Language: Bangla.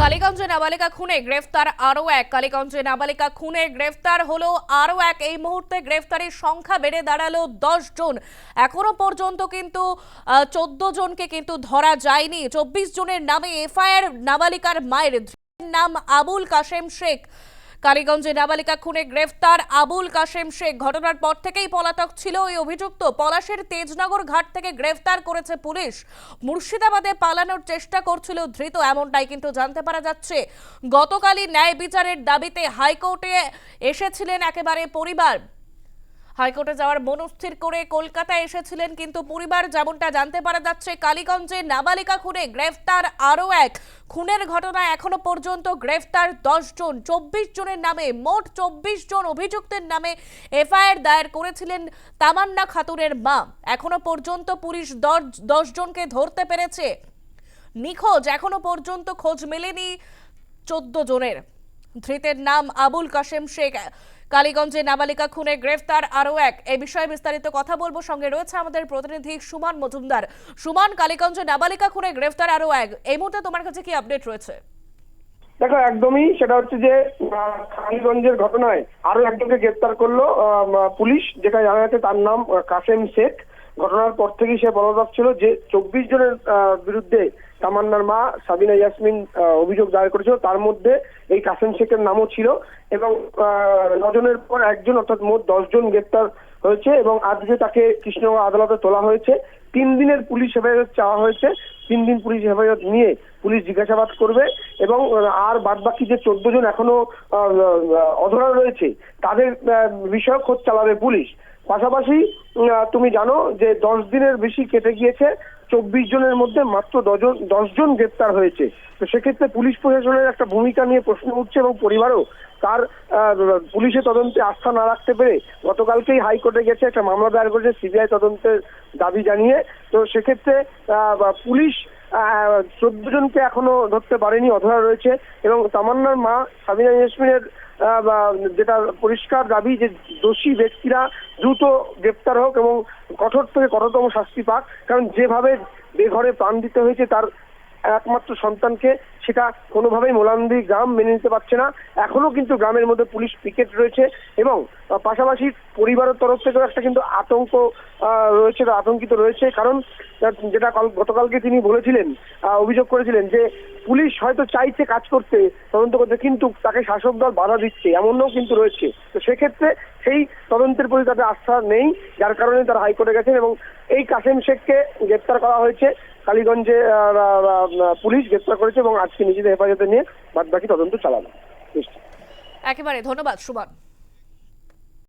কালীগঞ্জে নাবালিকা খুনে গ্রেফতার আরও এক। কালীগঞ্জে নাবালিকা খুনে গ্রেফতার হলো আরও এক। এই মুহূর্তে গ্রেফতারের সংখ্যা বেড়ে দাঁড়াল দশ জন। এখনও পর্যন্ত কিন্তু চোদ্দ জনকে কিন্তু ধরা যায়নি। চব্বিশ জনের নামে এফআইআর নাবালিকার মায়ের নাম আবুল কাশেম শেখ। কালীগঞ্জে নাবালিকা খুনে গ্রেফতার আবুল কাশেম শেখ। ঘটনার পর থেকেই পলাতক ছিল ওই অভিযুক্ত। পলাশের তেজনগর ঘাট থেকে গ্রেফতার করেছে পুলিশ। মুর্শিদাবাদে পালানোর চেষ্টা করছিল ধৃত, এমনটাই কিন্তু জানতে পারা যাচ্ছে। গতকালই ন্যায় বিচারের দাবিতে হাইকোর্টে এসেছিলেন একেবারে পরিবার। হাইকোর্টে যাওয়ার মনস্থির করে কলকাতায় এসেছিলেন, কিন্তু পরিবার যেমনটা জানতে পারা যাচ্ছে, কালীগঞ্জে নাবালিকা খুনে গ্রেফতার আরও এক। খুনের ঘটনায় এখনও পর্যন্ত গ্রেফতার দশ জন। চব্বিশ জনের নামে, মোট চব্বিশ জন অভিযুক্তের নামে এফআইআর দায়ের করেছিলেন তামান্না খাতুনের মা। এখনও পর্যন্ত পুলিশ দশ দশ জনকে ধরতে পেরেছে। নিখোঁজ এখনও পর্যন্ত খোঁজ মেলেনি চোদ্দ জনের। ধৃতের নাম আবুল কাশেম শেখ। কালীগঞ্জে নাবালিকা খুনে গ্রেফতার আরও এক। এ বিষয়ে বিস্তারিত কথা বলব। সঙ্গে রয়েছে আমাদের প্রতিনিধি সুমান মজুমদার। সুমান কালীগঞ্জে নাবালিকা খুনে গ্রেফতার আরও এক। এই মুহূর্তে তোমার কাছে কি আপডেট রয়েছে? দেখো, একদমই সেটা হচ্ছে যে কালীগঞ্জের ঘটনায় আরও একজনকে গ্রেপ্তার করল পুলিশ যেটা জানা যাচ্ছে তার নাম কাসেম শেখ। ঘটনার পর থেকেই সে পলাতক ছিল যে চব্বিশ জনের বিরুদ্ধে তামান্নার মা সাবিনা ইয়াসমিন অভিযোগ দায়ের করেছিল। তার মধ্যে এই কাসেম শেখের নামও ছিল এবং নজনের পর একজন অর্থাৎ মোট দশজন গ্রেপ্তার হয়েছে এবং আজকে তাকে কৃষ্ণনগর আদালতে তোলা হয়েছে। তিন দিনের পুলিশ হেফাজত চাওয়া হয়েছে। তিন দিন পুলিশ হেফাজত নিয়ে পুলিশ জিজ্ঞাসাবাদ করবে এবং আর বাদ বাকি যে চোদ্দ জন এখনও অধরা রয়েছে তাদের আহ, বিষয়ে খোঁজ চালাবে পুলিশ। পাশাপাশি তুমি জানো যে দশ দিনের বেশি কেটে গিয়েছে চব্বিশ জনের মধ্যে মাত্র দশজন দশজন গ্রেপ্তার হয়েছে। তো সেক্ষেত্রে পুলিশ প্রশাসনের একটা ভূমিকা নিয়ে প্রশ্ন উঠছে এবং পরিবারও তার আহ, পুলিশের তদন্তে আস্থা না রাখতে পেরে গতকালকেই হাইকোর্টে গেছে একটা মামলা দায়ের করেছে সিবিআই তদন্তের দাবি জানিয়ে। তো সেক্ষেত্রে পুলিশ চোদ্দ জনকে এখনও ধরতে পারেনি অধরা রয়েছে এবং তামান্নার মা সাবিনা ইয়াসমিনের যেটা পরিষ্কার দাবি যে দোষী ব্যক্তিরা দ্রুত গ্রেপ্তার হোক এবং কঠোর থেকে কঠোরতম শাস্তি পাক, কারণ যেভাবে বেঘরে প্রাণ দিতে হয়েছে, তার একমাত্র সন্তানকে সেটা কোনোভাবেই মোলান্দি গ্রাম মেনে নিতে পারছে না। এখনও কিন্তু গ্রামের মধ্যে পুলিশ পিকেট রয়েছে এবং পাশাপাশি পরিবারের তরফ থেকেও একটা কিন্তু আতঙ্ক রয়েছে আতঙ্কিত রয়েছে। কারণ যেটা গতকালকে তিনি বলেছিলেন অভিযোগ করেছিলেন যে পুলিশ হয়তো চাইছে কাজ করতে, তদন্ত করতে, কিন্তু তাকে শাসক দল বাধা দিচ্ছে, এমনও কিন্তু রয়েছে। তো সেক্ষেত্রে সেই তদন্তের প্রতি তাদের আস্থা নেই, যার কারণে তারা হাইকোর্টে গেছেন এবং এই কাসেম শেখকে গ্রেপ্তার করা হয়েছে। কালীগঞ্জে পুলিশ গ্রেপ্তার করেছে এবং আজকে নিজেদের হেফাজতে নিয়ে বাদ বাকি তদন্ত চালানো একেবারে ধন্যবাদ, সুমান।